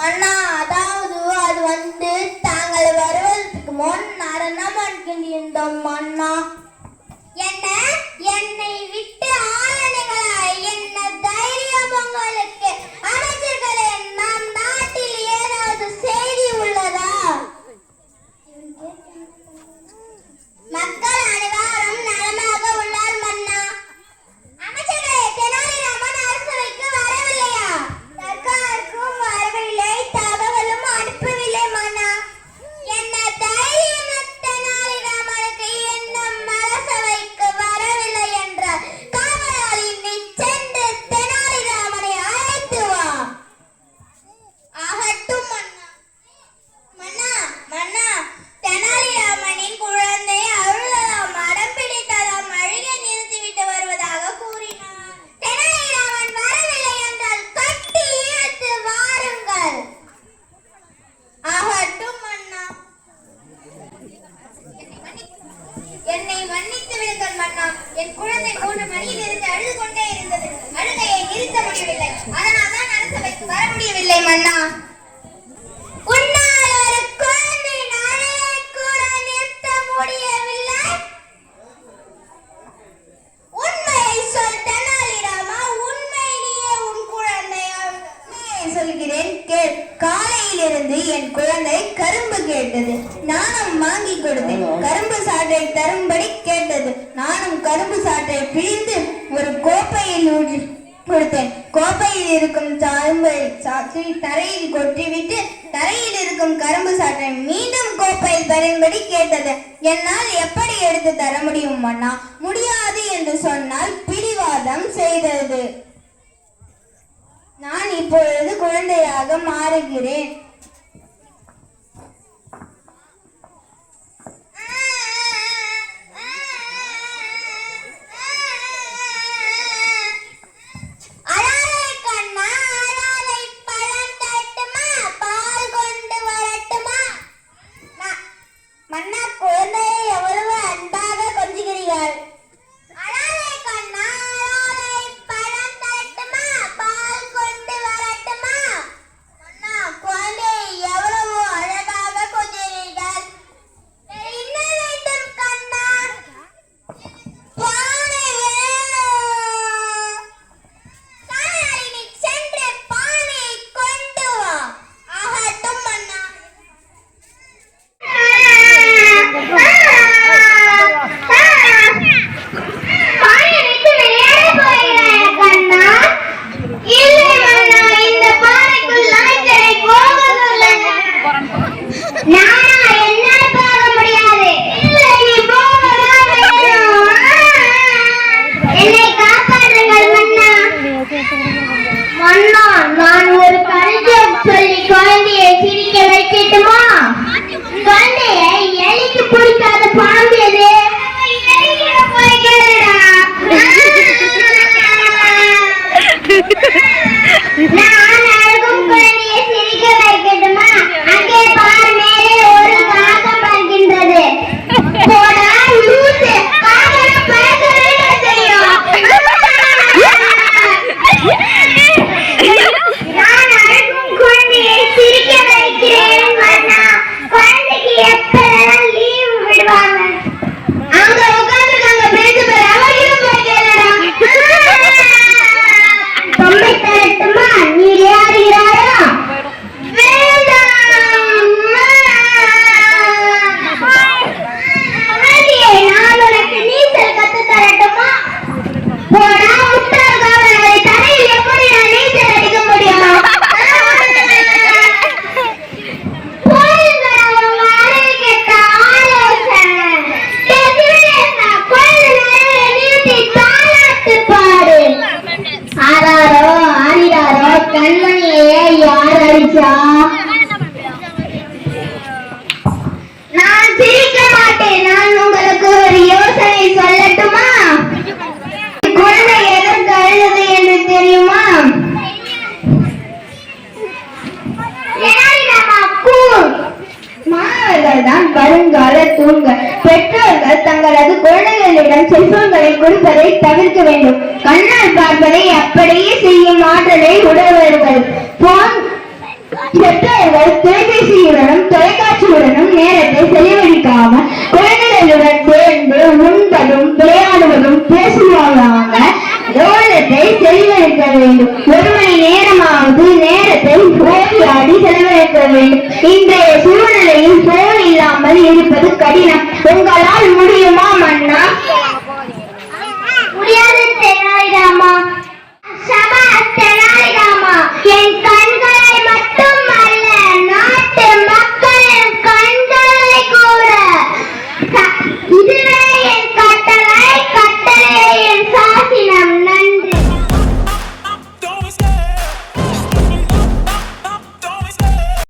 மன்னா அதாவது அது வந்து தாங்கள் வருவதற்கு முன் நடனம் அன்கின்றோம் மன்னா. என் குழந்தை போன மணியில் இருந்து அழுது கொண்டே இருந்தது. அழுகையை நிறுத்த முடியவில்லை. அதனால் தான் அரசவை வர முடியவில்லை மன்னா. சொல்கிறேன்? கேள். காலையிலிருந்து என் குழந்தை கரும்பு கேட்டது. நானும் வாங்கி கொடுத்தேன். கரும்பு சாட்டை தரும்படி கேட்டது. நானும் கரும்பு சாட்டை பிழிந்து ஒரு கோப்பையில் ஊற்றி கொடுத்தேன். கோப்பையில் இருக்கும் சாம்பை சாற்றி தரையில் கொட்டிவிட்டு தரையில் இருக்கும் கரும்பு சாற்றை மீண்டும் கோப்பையில் தரும்படி கேட்டது. என்னால் எப்படி எடுத்து தர முடியும் அண்ணா? முடியாது என்று சொன்னால் பிடிவாதம் செய்தது. நான் இப்பொழுது குழந்தையாக மாறுகிறேன். தன் செல்வங்களை கொடுப்பதை தவிர்க்க வேண்டும். கண்ணால் பார்ப்பதை அப்படியே செய்யும் ஆற்றலை உடையவர்கள். போன் தொலைபேசியுடனும் தொலைக்காட்சியுடனும் நேரத்தை செலவழிக்காம குழந்தைகளுடன் சேர்ந்து உண்பதும் விளையாடுவதும் பேசுவாங்க கவனத்தை செலவழிக்க வேண்டும். ஒரு மணி நேரமாவது நேரத்தை ஓடி செலவழிக்க வேண்டும். இன்றைய சூழ்நிலையில் போன் இல்லாமல் இருப்பது கடினம். உங்களால் முடியுமா மன்ன?